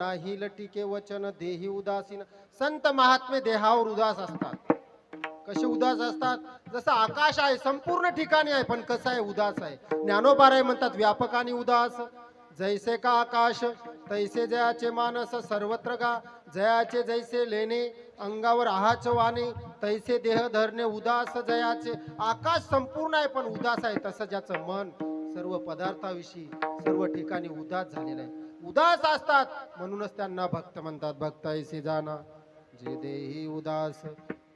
नाही लटिके वचन देही उदासीन. संत महात्मे देहावर उदास असतात. कसे उदास असतात? जसं आकाश आहे संपूर्ण ठिकाणी आहे पण कसं आहे उदास आहे. ज्ञानोबाराय म्हणतात व्यापकाने उदास. जैसे का आकाश तैसे जयाचे मानस सर्वत्र गा. जयाचे जैसे लेणे अंगावर आहाच वाणे. तैसे देह धरणे उदास जयाचे. आकाश संपूर्ण आहे पण उदास आहे तसं ज्याचं मन सर्व पदार्थाविषयी सर्व ठिकाणी उदास झालेलं आहे. उदास असतात. म्हणूनच त्यांना भक्त म्हणतात भक्त ऐसे जाना जे देही उदास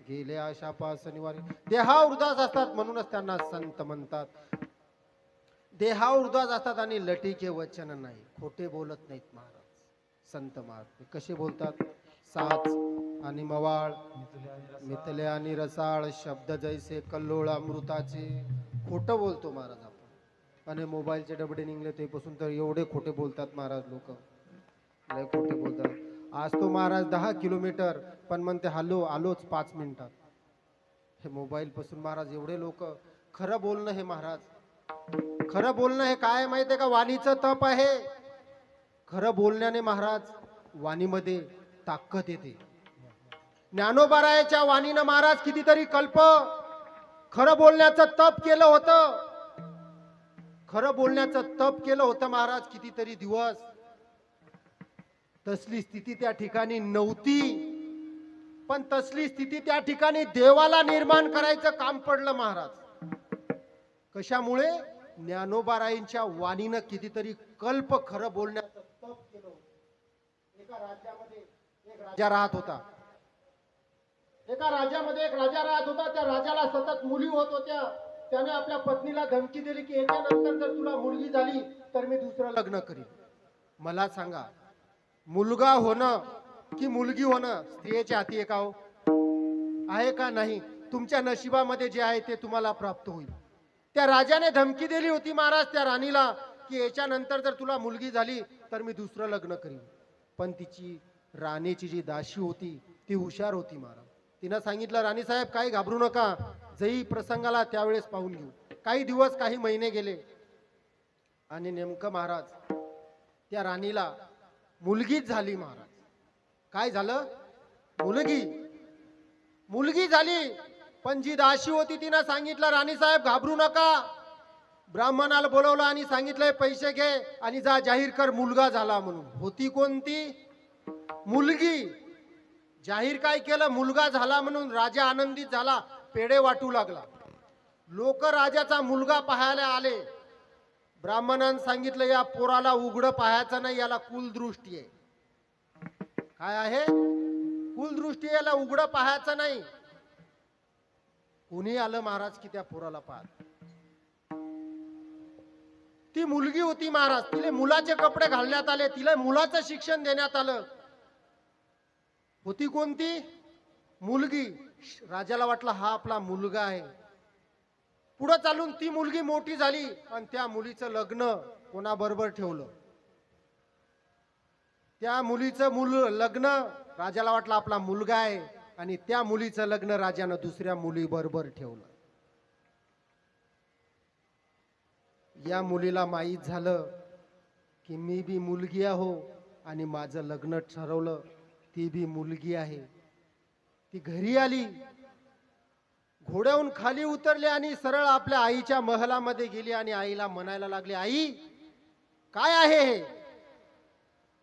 गेले आशा पास निवारे देहा उदास असतात म्हणूनच त्यांना संत म्हणतात. देहा उदास असतात आणि लटीके वचन नाही. खोटे बोलत नाहीत महाराज. संत महाराज. कसे बोलतात? साच आणि मवाळ मितले आणि रसाळ शब्द जैसे कल्लोळ अमृताचे. खोटं बोलतो महाराज आपण. आणि मोबाईलचे डबडे निघले ते पासून तर एवढे खोटे बोलतात महाराज लोक. लय खोटे बोलतात. आज तो महाराज दहा किलोमीटर पण म्हणते हॅलो आलोच पाच मिनिटात. हे मोबाईल पासून महाराज एवढे लोक. खरं बोलणं हे महाराज. खरं बोलणं हे काय माहितीये का? वाणीचं तप आहे. खरं बोलण्याने महाराज वाणीमध्ये ताकद येते. ज्ञानोबारायाच्या वाणीनं महाराज कितीतरी कल्प. खरं बोलण्याचं तप केलं होतं. खरं बोलण्याचं तप केलं होतं महाराज कितीतरी दिवस. तसली स्थिती त्या ठिकाणी नव्हती. पण तसली स्थिती त्या ठिकाणी देवाला निर्माण करायचं काम पडलं महाराज. कशामुळे? ज्ञानोबाराईंच्या वाणीनं कितीतरी कल्प खरं बोलण्याचं तप केलं एका राज्यामध्ये एक राजा राहत होता. एका राज्यामध्ये एक राजा राहत होता. त्या राजाला सतत मुली होत होत्या. त्याने आपल्या पत्नीला धमकी दिली की याच्यानंतर जर तुला मुलगी झाली तर मी दुसरं लग्न करीन. मला सांगा मुलगा होणं की मुलगी होणं स्त्रियेच्या हाती आहे का हो? आहे का नाही? तुमच्या नशिबामध्ये जे आहे ते तुम्हाला प्राप्त होईल. त्या राजाने धमकी दिली होती महाराज त्या राणीला की याच्यानंतर जर तुला मुलगी झाली तर मी दुसरं लग्न करीन. पण तिची राणीची जी दाशी होती ती हुशार होती महाराज. तिनं सांगितलं राणी साहेब काही घाबरू नका. जही प्रसंगाला त्यावेळेस पाहून घेऊ. काही दिवस काही महिने गेले आणि नेमकं महाराज त्या राणीला मुलगीच झाली महाराज. काय झालं? मुलगी. मुलगी झाली पण जी दाशी होती तिनं सांगितलं राणी साहेब घाबरू नका. ब्राह्मणाला बोलवलं आणि सांगितलंय पैसे घे आणि जा जाहीर कर मुलगा झाला म्हणून. होती कोणती? मुलगी. जाहीर काय केलं? मुलगा झाला म्हणून राजा आनंदित झाला. पेढे वाटू लागला. लोक राजाचा मुलगा पाहायला आले. ब्राह्मणांनी सांगितलं या पोराला उघड पाहायचं नाही याला कुलदृष्टी आहे. काय आहे? कुलदृष्टी याला उघड पाहायचं नाही. कुणी आलं महाराज की त्या पोराला पाहत ती मुलगी होती महाराज. तिले मुलाचे कपडे घालण्यात आले. तिला मुलाचं शिक्षण देण्यात आलं. होती कोणती? मुलगी. राजाला वाटलं हा आपला मुलगा आहे. पुढं चालून ती मुलगी मोठी झाली आणि त्या मुलीचं लग्न कोणाबरोबर ठेवलं? त्या मुलीचं मुल लग्न राजाला वाटलं आपला मुलगा आहे आणि त्या मुलीचं लग्न राजानं दुसऱ्या मुलीबरोबर ठेवलं. या मुलीला माहीत झालं की मी बी मुलगी आहो आणि माझं लग्न ठरवलं ती बी मुलगी आहे. ती घरी आली. घोड्याहून खाली उतरली आणि सरळ आपल्या आईच्या महलामध्ये गेली आणि आईला म्हणायला लागली आई काय आहे हे?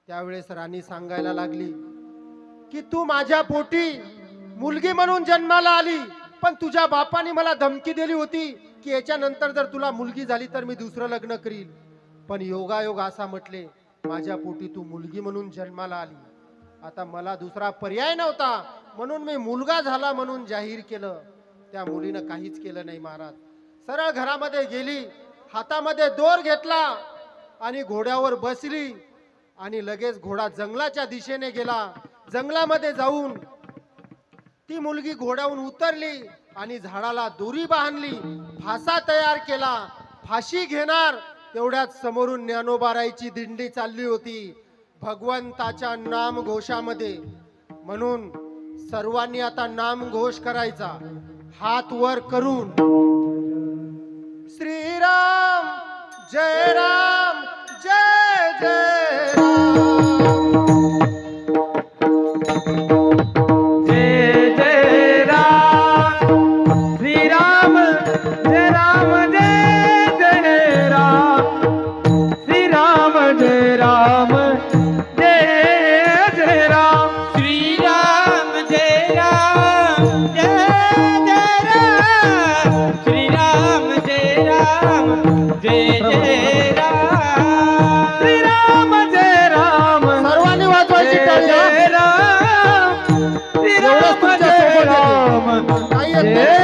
त्यावेळेस राणी सांगायला लागली की तू माझ्या पोटी मुलगी म्हणून जन्माला आली पण तुझ्या बापाने मला धमकी दिली होती की याच्यानंतर जर तुला मुलगी झाली तर मी दुसरं लग्न करील पण योगायोग असा म्हटले माझ्या पोटी तू मुलगी म्हणून जन्माला आली. आता मला दुसरा पर्याय नव्हता. म्हणून मी मुलगा झाला म्हणून जाहीर केलं. त्या मुलीनं काहीच केलं नाही महाराज. सरळ घरामध्ये गेली हातामध्ये दोर घेतला आणि घोड्यावर बसली आणि लगेच घोडा जंगलाच्या दिशेने गेला. जंगलामध्ये जाऊन ती मुलगी घोड्याहून उतरली आणि झाडाला दोरी बांधली. फासा तयार केला. फाशी घेणार तेवढ्यात समोरून ज्ञानोबारायची दिंडी चालली होती. भगवंताच्या नाम घोषामध्ये म्हणून सर्वांनी आता नाम घोष करायचा. हात वर करून. श्रीराम जय राम जय राम. Aí é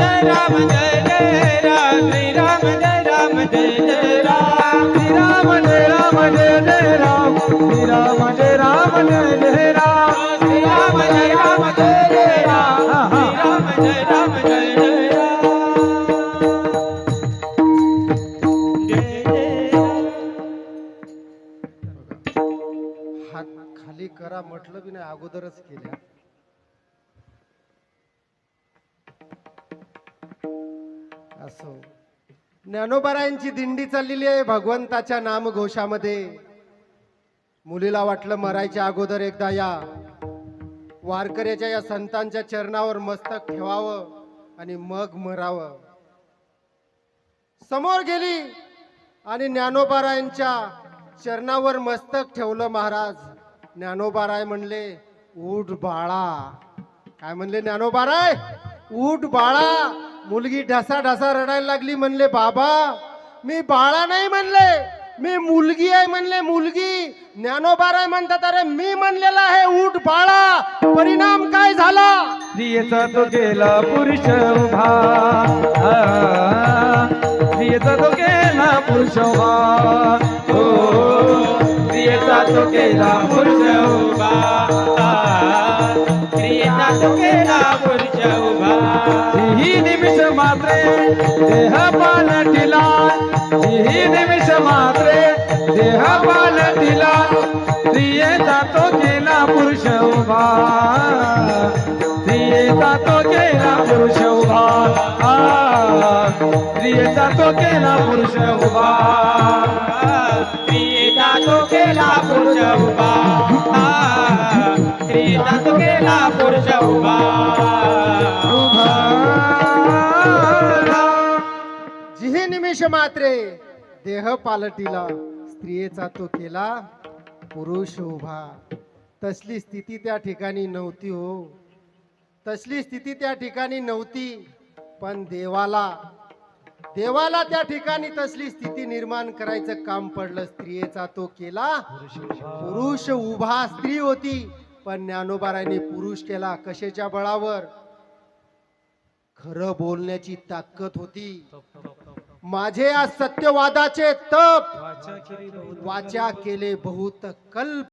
जय राम जय जय राम श्री राम जय राम जय जय राम। श्री राम जय राम जय जय राम श्री राम जय राम जय जय राम। श्री राम जय राम जय जय राम श्री राम जय राम जय जय हात खाली करा म्हटलं बी नाही अगोदरच केल्या. असो. ज्ञानोबारायांची दिंडी चाललेली आहे भगवंताच्या नामघोषामध्ये. मुलीला वाटलं मरायच्या अगोदर एकदा या. वारकऱ्याच्या या संतांच्या चरणावर मस्तक ठेवावं आणि मग मरावं. समोर गेली आणि ज्ञानोबारायांच्या चरणावर मस्तक ठेवलं महाराज. ज्ञानोबाराय म्हणले उठ बाळा. काय म्हणले ज्ञानोबाराय? उठ बाळा. मुलगी ढसा ढसा रडायला लागली म्हणले बाबा मी बाळा नाही म्हणले मी मुलगी आहे म्हणले मुलगी. ज्ञानोबार आहे म्हणतात अरे मी म्हणलेला आहे उठ बाळा परिणाम काय झाला? स्त्रियेचा तो केला पुरुष उभा. स्त्रियेचा तो केला पुरुष उभा. हो स्त्रियेचा तो केला पुरुष उभा. स्त्रियेचा तो केला देह पालटिला जिही निमिष मात्रे. देह पालटिला स्त्रियेचा तो केला पुरुष उभा स्त्रियेचा तो केला पुरुष उभा आ, स्त्रियेचा तो केला पुरुष उभा स्त्रियेचा तो केला पुरुष उभा आ, स्त्रियेचा तो केला पुरुष उभा उन्मेष मात्रे. देह पालटीला स्त्रियेचा तो केला पुरुष उभा. तसली स्थिती त्या ठिकाणी नव्हती हो. तसली स्थिती त्या ठिकाणी नव्हती पण देवाला. देवाला त्या ठिकाणी तसली स्थिती निर्माण करायचं काम पडलं. स्त्रियेचा तो केला पुरुष उभा स्त्री होती पण ज्ञानोबाराने पुरुष केला. कशाच्या बळावर? खरं बोलण्याची ताकद होती. माझे या सत्यवादाचे तप. वाचा केले बहुत कल्प.